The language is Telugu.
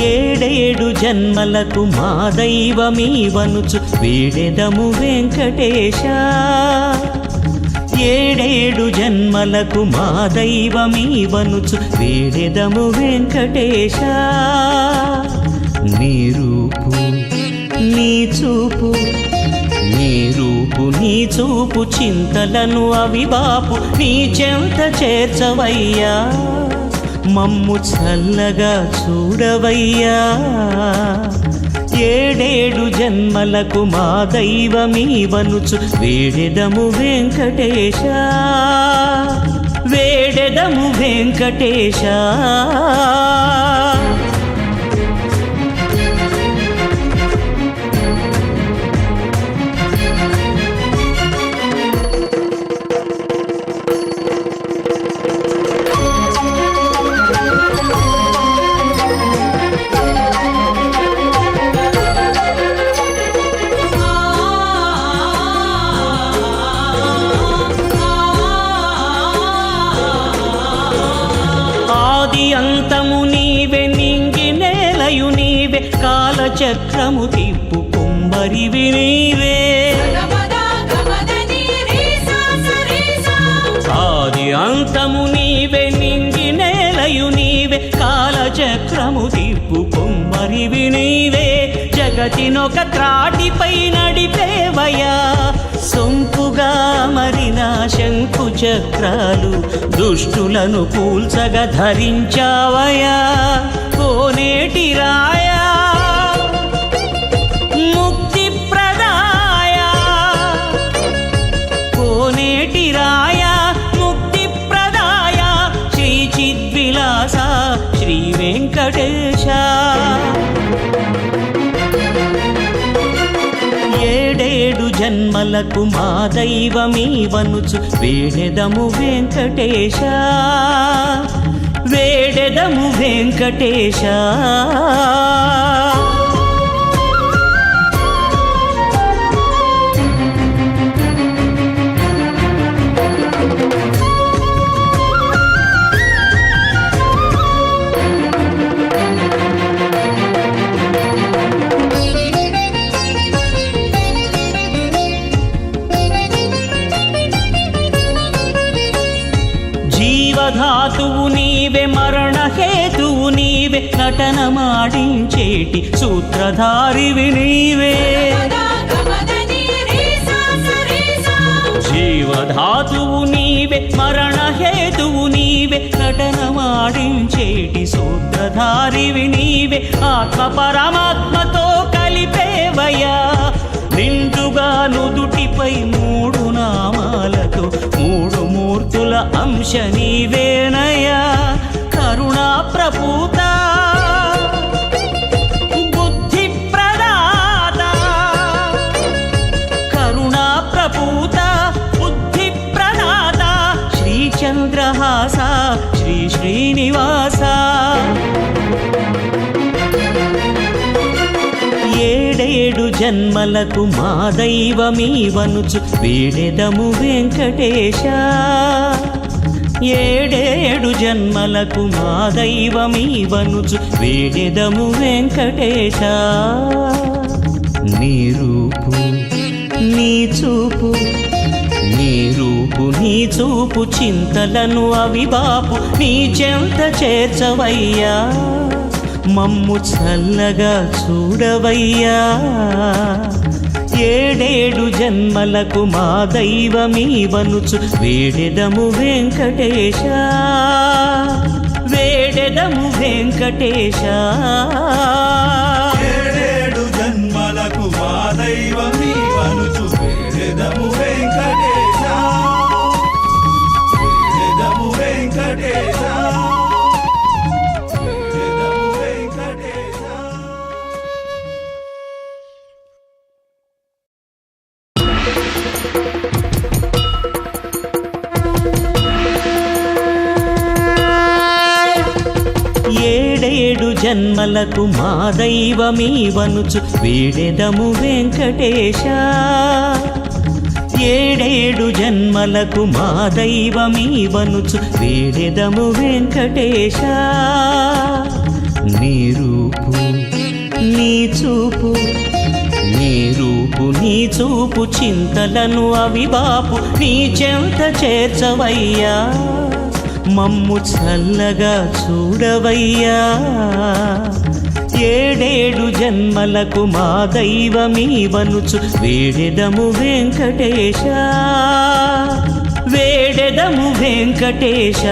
ఏడేడు జన్మలకు మా దైవమీవనుచు వీడెదము వెంకటేశ. ఏడేడు జన్మలకు మా దైవమీవనుచు వీడెదము వెంకటేశ. నీ రూపు నీ చూపు నీ చూపు చింతలను అవిబాపు నీ చెంత చేర్చవయ్యా. మమ్ము చల్లగా చూడవయ్యా. ఏడేడు జన్మలకు మా దైవమీవనుచు వేడెదము వెంకటేశ. వేడెదము వెంకటేశ. ఆది అంతము నీవే నింగి నేలయు నీవే కాలచక్రము తిప్పు కుంభరివి నీవే. ఆది అంతము నీవే నింగి నేలయు నీవే కాలచక్రము తిప్పు కుంభరివి నీవే. జగతినొక త్రాటిపై నడి చక్రాలు దుష్టులను కూల్చగా ధరించావయా కోనేటి రాయా. ముక్తి ప్రదాయ. కోనేటి రాయ ముక్తి ప్రదాయ. శ్రీ చిద్విలాస శ్రీ వెంకటేశా. జన్మలకు మా దైవమీవనుచు? వేడెదము వెంకటేశ వేడెదము వెంకటేశ. నటనమాడించేటి నటన మాడించేటి సూత్రధారివి నీవే. జీవధాతువు నీవే మరణ హేతువు నీవే నటనమాడించేటి సూత్రధారివి నీవే. ఆత్మ పరమాత్మతో కలిపేవయ్యా నిండుగా నుదుటిపై మూడు నామాలతో మూడు మూర్తుల అంశ నీవేనయా జన్మలకు మా దైవమీవనుచు వీడెదము వెంకటేశ. ఏడేడు జన్మలకు మా దైవమీవనుచు వీడెదము వెంకటేశ. నీ రూపు నీ చూపు నీ రూపు నీ చూపు చింతలను అవిబాపు నీ చెంత చేర్చవయ్యా. మమ్ము చల్లగా చూడవయ్యా. ఏడేడు జన్మలకు మా దైవమీవనుచు వేడెదము వెంకటేశ వేడెదము వెంకటేశ. ఏడేడు జన్మలకు మా వెంకటేశ వెంకటేశ. ఏడు జన్మలకు మా దైవమీవనుచు వీడెదము వెంకటేశ. ఏడేడు జన్మలకు మా దైవమీవనుచు వీడెదము వెంకటేశ. నీ రూపు నీ చూపు నీ రూపు నీ చూపు చింతలను అవిబాపు నీ చెంత చేర్చవయ్యా. మమ్ము చల్లగా చూడవయ్యా. ఏడేడు జన్మలకు మా దైవమీవనుచు వేడెదము వెంకటేశ. వేడెదము వెంకటేశ.